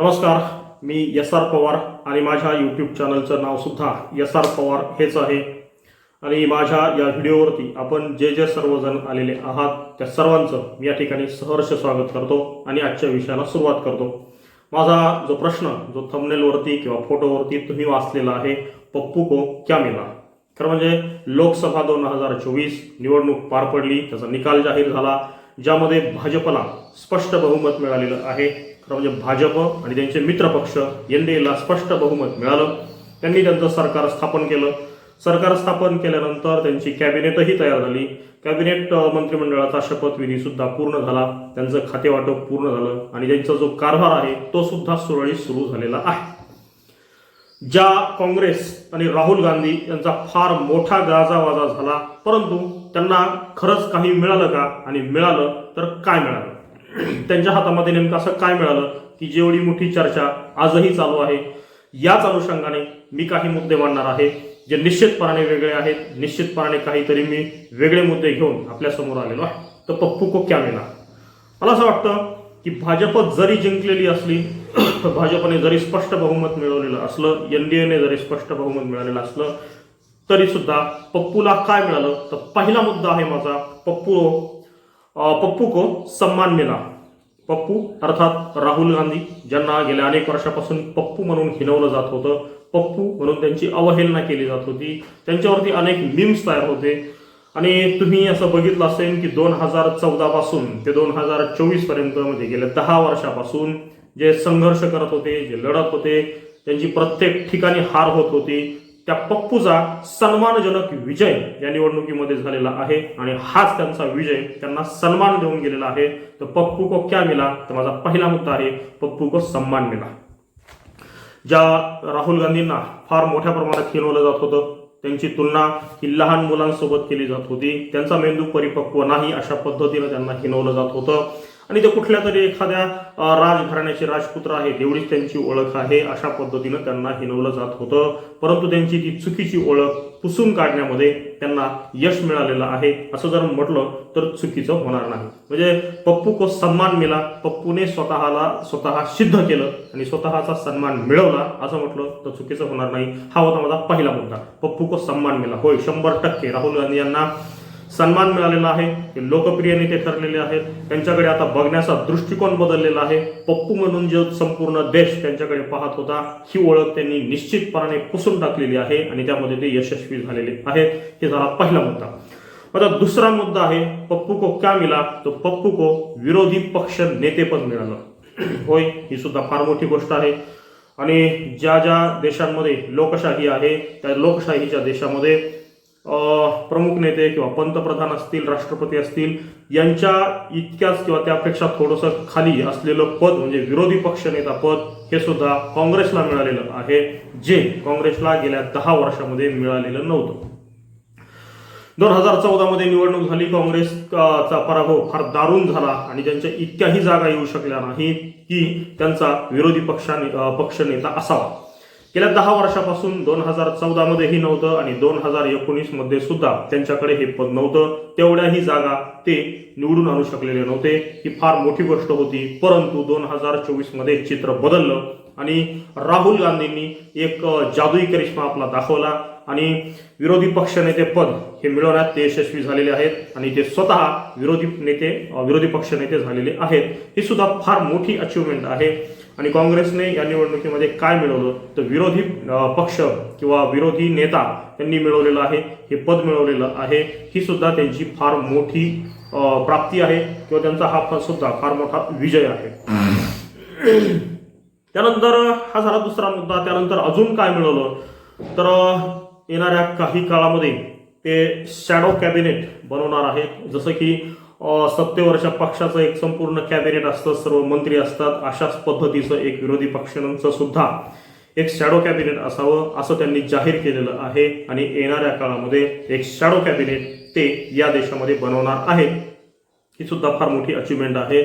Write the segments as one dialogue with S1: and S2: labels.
S1: नमस्कार मी S R Pawar आणि माझ्या यूट्यूब चॅनलचं नावसुद्धा एस आर पवार हेच आहे. आणि माझ्या या व्हिडिओवरती आपण जे जे सर्वजण आलेले आहात त्या सर्वांचं मी या ठिकाणी सहर्ष स्वागत करतो आणि आजच्या विषयाला सुरुवात करतो. माझा जो प्रश्न जो थंबनेलवरती किंवा फोटोवरती तुम्ही वाचलेला आहे पप्पू को क्या मिला? खरं म्हणजे लोकसभा दोन हजार चोवीस निवडणूक पार पडली त्याचा निकाल जाहीर झाला ज्यामध्ये भाजपला स्पष्ट बहुमत मिळालेलं आहे. खरं म्हणजे भाजप आणि त्यांचे मित्रपक्ष एन डी एला स्पष्ट बहुमत मिळालं. त्यांनी त्यांचं सरकार स्थापन केलं. सरकार स्थापन केल्यानंतर त्यांची कॅबिनेटही तयार झाली. कॅबिनेट मंत्रिमंडळाचा शपथविधी सुद्धा पूर्ण झाला. त्यांचं खातेवाटप पूर्ण झालं आणि त्यांचा जो कारभार आहे तो सुद्धा सुरळीत सुरू झालेला आहे. ज्या काँग्रेस आणि राहुल गांधी यांचा फार मोठा गाजावाजा झाला परंतु त्यांना खरंच काही मिळालं का? आणि मिळालं तर काय मिळालं? त्यांच्या हातामध्ये नेमकं असं काय मिळालं? की जेवढी मोठी चर्चा आजही चालू आहे याच अनुषंगाने मी काही मुद्दे मांडणार आहे जे निश्चितपणाने वेगळे आहेत. निश्चितपणाने काहीतरी मी वेगळे मुद्दे घेऊन आपल्यासमोर आलेलो आहे. तर पप्पू को क्या मिळणार मला असं वाटतं की भाजप जरी जिंकलेली असली तर भाजपने जरी स्पष्ट बहुमत मिळवलेलं असलं एन डी एने जरी स्पष्ट बहुमत मिळालेलं असलं तरी सुद्धा पप्पूला काय मिळालं? तर पहिला मुद्दा आहे माझा पप्पू हो, पप्पू को सम्मान मिला पप्पू अर्थात राहुल गांधी ज्यांना गेल्या अनेक वर्षापासून पप्पू म्हणून हिनवलं जात होतं. पप्पू म्हणून त्यांची अवहेलना केली जात होती. त्यांच्यावरती अनेक मिम्स तयार होते. आणि तुम्ही असं बघितलं असेल की दोन हजार चौदापासून ते दोन हजार चोवीसपर्यंत म्हणजे गेल्या दहा वर्षापासून जे संघर्ष करत होते जे लढत होते त्यांची प्रत्येक ठिकाणी हार होत होती. त्या पप्पूचा सन्मानजनक विजय या निवडणुकीमध्ये झालेला आहे आणि हाच त्यांचा विजय त्यांना सन्मान देऊन गेलेला आहे. तर पप्पू को क्या मिला? तर माझा पहिला मुद्दा आहे पप्पू को सम्मान मिला. ज्या राहुल गांधींना फार मोठ्या प्रमाणात हिनवलं जात होतं त्यांची तुलना ही लहान मुलांसोबत केली जात होती. त्यांचा मेंदू परिपक्व नाही अशा पद्धतीनं त्यांना हिनवलं जात होतं. आणि ते कुठल्या तरी एखाद्या राजघराण्याचे राजपुत्र आहेत एवढीच त्यांची ओळख आहे अशा पद्धतीनं त्यांना हिनवलं जात होतं. परंतु त्यांची ती चुकीची ओळख पुसून काढण्यामध्ये त्यांना यश मिळालेलं आहे. असं जर म्हटलं तर चुकीचं होणार नाही. म्हणजे पप्पू को सन्मान मिला पप्पूने स्वतःला स्वतः सिद्ध केलं आणि स्वतःचा सन्मान मिळवला असं म्हटलं तर चुकीचं होणार नाही. हा होता माझा पहिला मुद्दा. पप्पू को सन्मान मिला. होय शंभर टक्के. राहुल गांधी यांना सन्मान मिळालेला आहे. हे लोकप्रिय नेते ठरलेले आहेत. त्यांच्याकडे आता बघण्याचा दृष्टिकोन बदललेला आहे. पप्पू म्हणून जो संपूर्ण देश त्यांच्याकडे पाहत होता ही ओळख त्यांनी निश्चितपणाने पुसून टाकलेली आहे आणि त्यामध्ये ते यशस्वी झालेले आहेत. हे झाला पहिला मुद्दा. आता दुसरा मुद्दा आहे पप्पू को क्या मिला? तो पप्पू को विरोधी पक्ष नेतेपद मिळालं. होय ही सुद्धा फार मोठी गोष्ट आहे. आणि ज्या ज्या देशांमध्ये लोकशाही आहे त्या लोकशाहीच्या देशामध्ये प्रमुख नेते किंवा पंतप्रधान असतील राष्ट्रपती असतील यांच्या इतक्याच किंवा त्यापेक्षा थोडंसं खाली असलेलं पद म्हणजे विरोधी पक्षनेता पद हे सुद्धा काँग्रेसला मिळालेलं आहे जे काँग्रेसला गेल्या दहा वर्षामध्ये मिळालेलं नव्हतं. दोन हजार चौदा मध्ये निवडणूक झाली काँग्रेसचा पराभव फार दारुण झाला आणि त्यांच्या इतक्याही जागा येऊ शकल्या नाहीत की त्यांचा विरोधी पक्षाने पक्षनेता असावा. गेल्या दहा वर्षापासून दोन हजार चौदामध्येही नव्हतं आणि दोन हजार एकोणीसमध्ये सुद्धा त्यांच्याकडे हे पद नव्हतं. तेवढ्याही जागा ते निवडून आणू शकलेले नव्हते. ही फार मोठी गोष्ट होती. परंतु दोन हजार चोवीसमध्ये चित्र बदललं आणि राहुल गांधींनी एक जादुई करिश्मा आपला दाखवला आणि विरोधी पक्षनेते पद हे मिळवण्यात ते यशस्वी झालेले आहेत आणि ते स्वतः विरोधी नेते विरोधी पक्षनेते झालेले आहेत. ही सुद्धा फार मोठी अचिव्हमेंट आहे. आणि काँग्रेसने या निवडणुकीमध्ये काय मिळवलं? तर विरोधी पक्ष किंवा विरोधी नेता त्यांनी मिळवलेलं आहे हे पद मिळवलेलं आहे. ही सुद्धा त्यांची फार मोठी प्राप्ती आहे किंवा त्यांचा हा सुद्धा फार मोठा विजय आहे. त्यानंतर हा झाला दुसरा मुद्दा. त्यानंतर अजून काय मिळवलं? तर येणाऱ्या काही काळामध्ये ते शॅडो कॅबिनेट बनवणार आहेत. जसं की सत्तेवरच्या पक्षाचं एक संपूर्ण कॅबिनेट असतं सर्व मंत्री असतात. अशाच पद्धतीचं एक विरोधी पक्षांचं सुद्धा एक शॅडो कॅबिनेट असावं असं त्यांनी जाहीर केलेलं आहे. आणि येणाऱ्या काळामध्ये एक शॅडो कॅबिनेट ते या देशामध्ये बनवणार आहेत. ही सुद्धा फार मोठी अचिव्हमेंट आहे.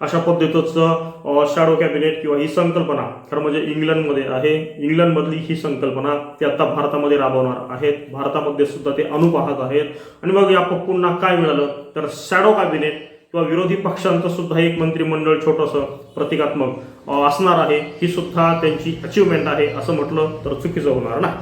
S1: अशा पद्धतीचं शॅडो कॅबिनेट किंवा ही संकल्पना खरं म्हणजे इंग्लंडमध्ये आहे. इंग्लंडमधली ही संकल्पना ते आता भारतामध्ये राबवणार आहेत. भारतामध्ये सुद्धा ते अनुपाहत आहेत. आणि मग या पप्पूंना काय मिळालं? तर शॅडो कॅबिनेट किंवा विरोधी पक्षांचं सुद्धा एक मंत्रिमंडळ छोटंसं प्रतिकात्मक असणार आहे. ही सुद्धा त्यांची अचिव्हमेंट आहे असं म्हटलं तर चुकीचं होणार ना?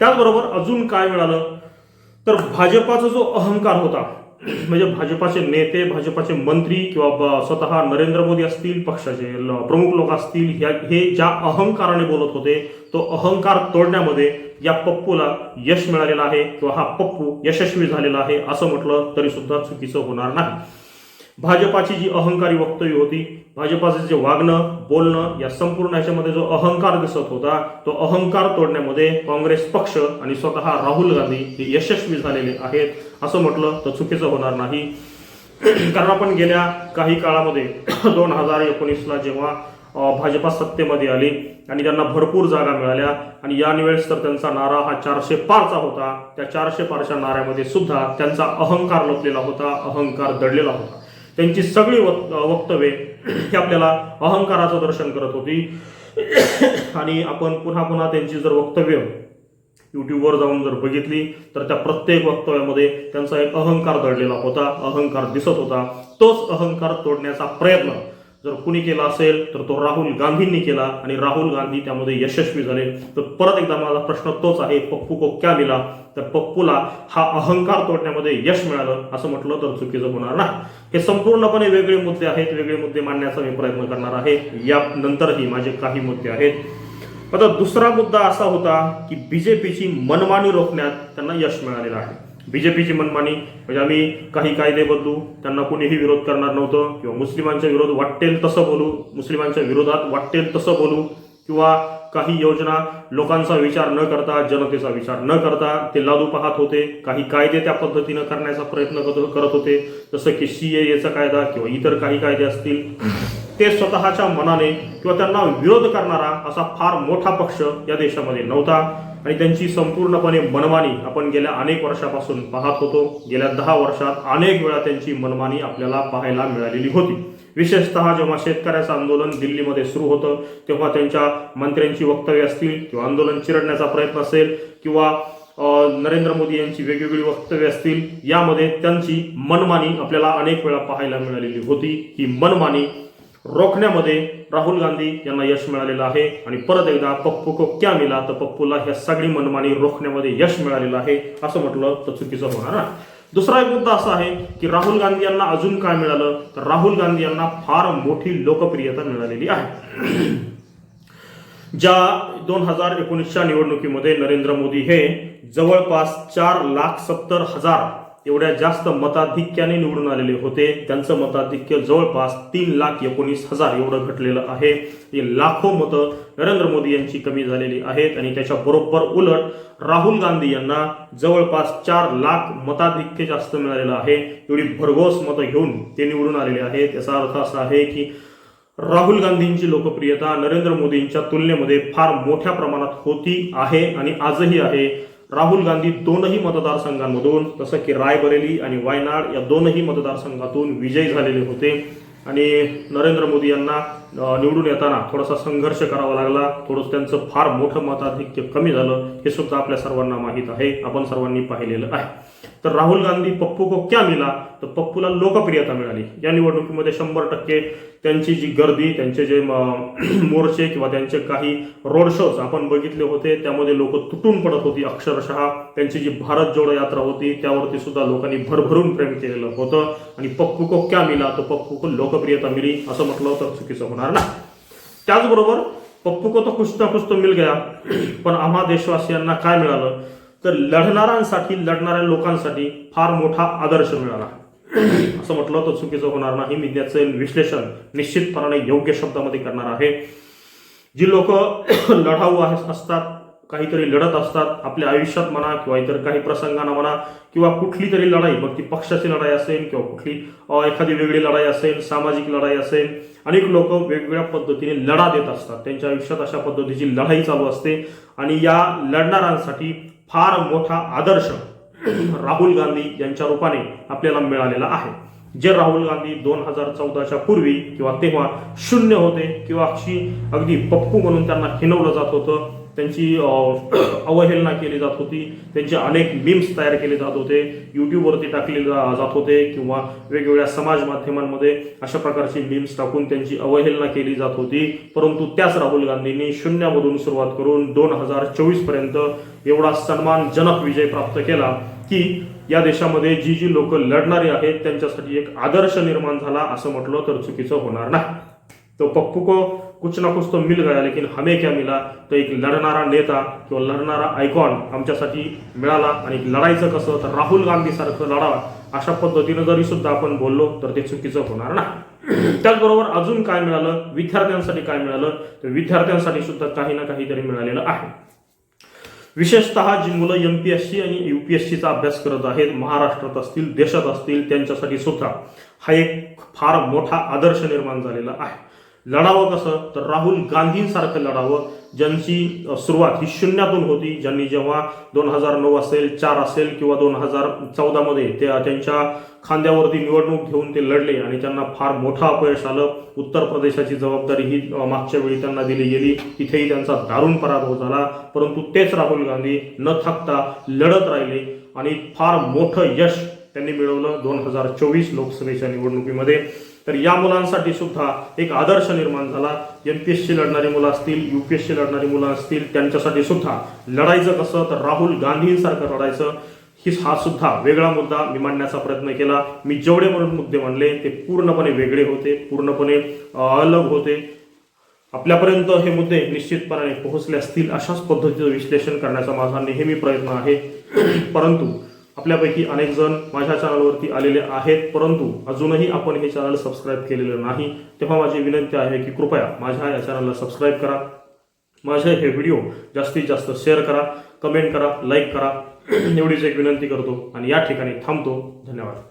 S1: त्याचबरोबर अजून काय मिळालं? तर भाजपाचा जो अहंकार होता म्हणजे भाजपाचे नेते भाजपाचे मंत्री किंवा ब- स्वतः नरेंद्र मोदी असतील पक्षाचे प्रमुख लोक असतील ह्या हे ज्या अहंकाराने बोलत होते तो अहंकार तोडण्यामध्ये या पप्पूला यश मिळालेलं आहे किंवा हा पप्पू यशस्वी झालेला आहे असं म्हटलं तरी सुद्धा चुकीचं होणार नाही. भाजपाची जी अहंकारी वक्तव्य होती भाजपाचं जे वागणं बोलणं या संपूर्ण याच्यामध्ये जो अहंकार दिसत होता तो अहंकार तोडण्यामध्ये काँग्रेस पक्ष आणि स्वतः राहुल गांधी हे यशस्वी झालेले आहेत. असं म्हटलं तर चुकीचं होणार नाही. कारण आपण गेल्या काही काळामध्ये दोन हजार एकोणीसला जेव्हा भाजपा सत्तेमध्ये आली आणि त्यांना भरपूर जागा मिळाल्या आणि या वेळेस तर त्यांचा नारा हा चारशे पारचा होता. त्या चारशे पारच्या नाऱ्यामध्ये सुद्धा त्यांचा अहंकार लपलेला होता अहंकार दडलेला होता. त्यांची सगळी वक्तव्ये ही आपल्याला अहंकाराचं दर्शन करत होती. आणि आपण पुन्हा पुन्हा त्यांची जर वक्तव्य यूट्यूबवर जाऊन जर बघितली तर त्या प्रत्येक वक्तव्यामध्ये त्यांचा एक अहंकार दडलेला होता अहंकार दिसत होता. तोच अहंकार तोडण्याचा प्रयत्न जर कुणी केला असेल तर तो राहुल गांधींनी केला आणि राहुल गांधी त्यामध्ये यशस्वी झाले. तर परत एकदा माझा प्रश्न तोच आहे पप्पू को क्या मिला तर पप्पूला हा अहंकार तोडण्यामध्ये यश मिळालं असं म्हटलं तर चुकीचं होणार ना हे संपूर्णपणे वेगळे मुद्दे आहेत वेगळे मुद्दे मांडण्याचा मी प्रयत्न करणार आहे. या नंतरही माझे काही मुद्दे आहेत. आता दुसरा मुद्दा असा होता की बीजेपीची मनमानी रोखण्यात त्यांना यश मिळालेलं आहे. बीजेपीची मनमानी. म्हणजे आम्ही काही कायदे बदलू त्यांना कोणीही विरोध करणार नव्हतं. किंवा मुस्लिमांच्या विरोध वाटेल तसं बोलू मुस्लिमांच्या विरोधात वाटेल तसं बोलू. किंवा काही योजना लोकांचा विचार न करता जनतेचा विचार न करता ते लादू पाहत होते. काही कायदे त्या पद्धतीनं करण्याचा प्रयत्न करत करत होते. जसं की सी एचा कायदा किंवा इतर काही कायदे असतील. ते स्वतःच्या मनाने किंवा त्यांना विरोध करणारा असा फार मोठा पक्ष या देशामध्ये नव्हता. आणि त्यांची संपूर्णपणे मनमानी आपण गेल्या अनेक वर्षापासून पाहत होतो. गेल्या दहा वर्षात अनेक वेळा त्यांची मनमानी आपल्याला पाहायला मिळालेली होती. विशेषतः जेव्हा शेतकऱ्याचं आंदोलन दिल्लीमध्ये सुरू होतं तेव्हा त्यांच्या मंत्र्यांची वक्तव्य असतील किंवा आंदोलन चिरडण्याचा प्रयत्न असेल किंवा नरेंद्र मोदी यांची वेगवेगळी वक्तव्य असतील यामध्ये त्यांची मनमानी आपल्याला अनेक वेळा पाहायला मिळालेली होती. ही मनमानी रोखण्यामध्ये राहुल गांधी यांना यश मिळालेलं आहे आणि परत एकदा पप्पू को क्या मिला तर पप्पूला ह्या सगळी मनमानी रोखण्यामध्ये यश मिळालेलं आहे असं म्हटलं तर चुकीचं होणार ना? दुसरा एक मुद्दा असा आहे की राहुल गांधी यांना अजून काय मिळालं? तर राहुल गांधी यांना फार मोठी लोकप्रियता मिळालेली आहे. ज्या दोन हजार एकोणीसच्या निवडणुकीमध्ये नरेंद्र मोदी हे जवळपास चार लाख सत्तर हजार एवढ्या जास्त मताधिक्याने निवडून आलेले होते. त्यांचं मताधिक्य जवळपास तीन लाख एकोणीस हजार एवढं घटलेलं आहे. लाखो मतं नरेंद्र मोदी यांची कमी झालेली आहेत आणि त्याच्या बरोबर उलट राहुल गांधी यांना जवळपास चार लाख मताधिक्य जास्त मिळालेलं आहे. एवढी भरघोस मतं घेऊन ते निवडून आलेले आहेत. याचा अर्थ असा आहे की राहुल गांधींची लोकप्रियता नरेंद्र मोदींच्या तुलनेमध्ये फार मोठ्या प्रमाणात होती आहे आणि आजही आहे. राहुल गांधी दोनही मतदारसंघांमधून जसं की रायबरेली आणि वायनाड या दोनही मतदारसंघातून विजयी झालेले होते. आणि नरेंद्र मोदी यांना निवडून येताना थोडासा संघर्ष करावा लागला. थोडंसं त्यांचं फार मोठं मताधिक्य कमी झालं. हे सुद्धा आपल्या सर्वांना माहीत आहे. आपण सर्वांनी पाहिलेलं आहे. तर राहुल गांधी पप्पू को क्या मिला? तर पप्पूला लोकप्रियता मिळाली. या निवडणुकीमध्ये शंभर टक्के त्यांची जी गर्दी त्यांचे जे मोर्चे किंवा त्यांचे काही रोड शोज आपण बघितले होते त्यामध्ये लोक तुटून पडत होती. अक्षरशः त्यांची जी भारत जोडो यात्रा होती त्यावरती सुद्धा लोकांनी भरभरून प्रेम केलेलं होतं. आणि पप्पू को क्या मिला? तर पप्पू को लोकप्रियता मिली असं म्हटलं तर चुकीचं होणार ना? त्याचबरोबर पप्पू को तो कुछ ना कुछ तो मिल गया. पण आम्हा देशवासियांना काय मिळालं? तर लढणाऱ्यांसाठी लढणाऱ्या लोकांसाठी फार मोठा आदर्श मिळाला. असं म्हटलं तर चुकीचं होणार नाही. मी त्याचं विश्लेषण निश्चितपणाने योग्य शब्दामध्ये करणार आहे. जी लोक लढाऊ असतात काहीतरी लढत असतात आपल्या आयुष्यात म्हणा किंवा इतर काही प्रसंगांना म्हणा किंवा कुठली तरी लढाई मग ती पक्षाची लढाई असेल किंवा कुठली एखादी वेगळी लढाई असेल सामाजिक लढाई असेल अनेक लोक वेगवेगळ्या पद्धतीने लढा देत असतात. त्यांच्या आयुष्यात अशा पद्धतीची लढाई चालू असते. आणि या लढणाऱ्यांसाठी फार मोठा आदर्श राहुल गांधी यांच्या रूपाने आपल्याला मिळालेला आहे. जे राहुल गांधी दोन हजार चौदाच्या पूर्वी किंवा तेव्हा शून्य होते किंवा अक्षी अगदी पप्पू म्हणून त्यांना हिनवलं जात होतं त्यांची अवहेलना केली जात होती त्यांचे अनेक मीम्स तयार केले जात होते यूट्यूबवरती टाकले जात होते किंवा वेगवेगळ्या समाज माध्यमांमध्ये अशा प्रकारची मीम्स टाकून त्यांची अवहेलना केली जात होती. परंतु त्याच राहुल गांधींनी शून्यामधून सुरुवात करून दोन हजार चोवीसपर्यंत एवढा सन्मानजनक विजय प्राप्त केला की या देशामध्ये जी जी लोक लढणारी आहेत त्यांच्यासाठी एक आदर्श निर्माण झाला असं म्हटलं तर चुकीचं होणार नाही. तो पप्पू को कुछ ना कुछ तो मिल गया लेकिन हमें क्या मिला? तर एक लढणारा नेता किंवा लढणारा आयकॉन आमच्यासाठी मिळाला आणि लढायचं कसं तर राहुल गांधी सारखं लढावा अशा पद्धतीनं जरी सुद्धा आपण बोललो तर ते चुकीचं होणार नाही. त्याचबरोबर अजून काय मिळालं? विद्यार्थ्यांसाठी काय मिळालं? तर विद्यार्थ्यांसाठी सुद्धा काही ना काहीतरी मिळालेलं आहे. विशेषतः जी मुलं एम पी एस सी आणि यू पी एस सीचा अभ्यास करत आहेत महाराष्ट्रात असतील देशात असतील त्यांच्यासाठी सुद्धा हा एक फार मोठा आदर्श निर्माण झालेला आहे. लढावं कसं? तर राहुल गांधींसारखं लढावं ज्यांची सुरुवात ही शून्यातून होती. ज्यांनी जेव्हा दोन हजार नऊ असेल चार असेल किंवा दोन हजार चौदामध्ये ते त्यांच्या खांद्यावरती निवडणूक घेऊन ते लढले आणि त्यांना फार मोठं अपयश आलं. उत्तर प्रदेशाची जबाबदारी ही मागच्या वेळी त्यांना दिली गेली. तिथेही त्यांचा दारुण पराभव झाला. परंतु तेच राहुल गांधी न थकता लढत राहिले आणि फार मोठं यश त्यांनी मिळवलं दोन हजार चोवीस लोकसभेच्या निवडणुकीमध्ये. तर या मुलांसाठी सुद्धा एक आदर्श निर्माण झाला. एम पी एस सी लढणारी मुलं असतील यू पी एस सी लढणारी मुलं असतील त्यांच्यासाठी सुद्धा लढायचं कसं? तर राहुल गांधींसारखं लढायचं. ही हा सुद्धा वेगळा मुद्दा. मी मांडण्याचा प्रयत्न केला. मी जेवढे म्हणून मुद्दे मांडले ते पूर्णपणे वेगळे होते पूर्णपणे अलग होते. आपल्यापर्यंत हे मुद्दे निश्चितपणे पोहोचले असतील अशाच पद्धतीचं विश्लेषण करण्याचा माझा नेहमी प्रयत्न आहे. परंतु आपल्यापैकी अनेक जण माझ्या चॅनलवरती आलेले आहेत परंतु अजूनही आपण हे चॅनल सबस्क्राईब केलेलं नाही. तेव्हा माझी विनंती आहे की कृपया माझ्या या चॅनलला सबस्क्राईब करा. माझे हे व्हिडिओ जास्तीत जास्त शेअर करा कमेंट करा लाईक करा. एवढीच एक विनंती करतो आणि या ठिकाणी थांबतो. धन्यवाद.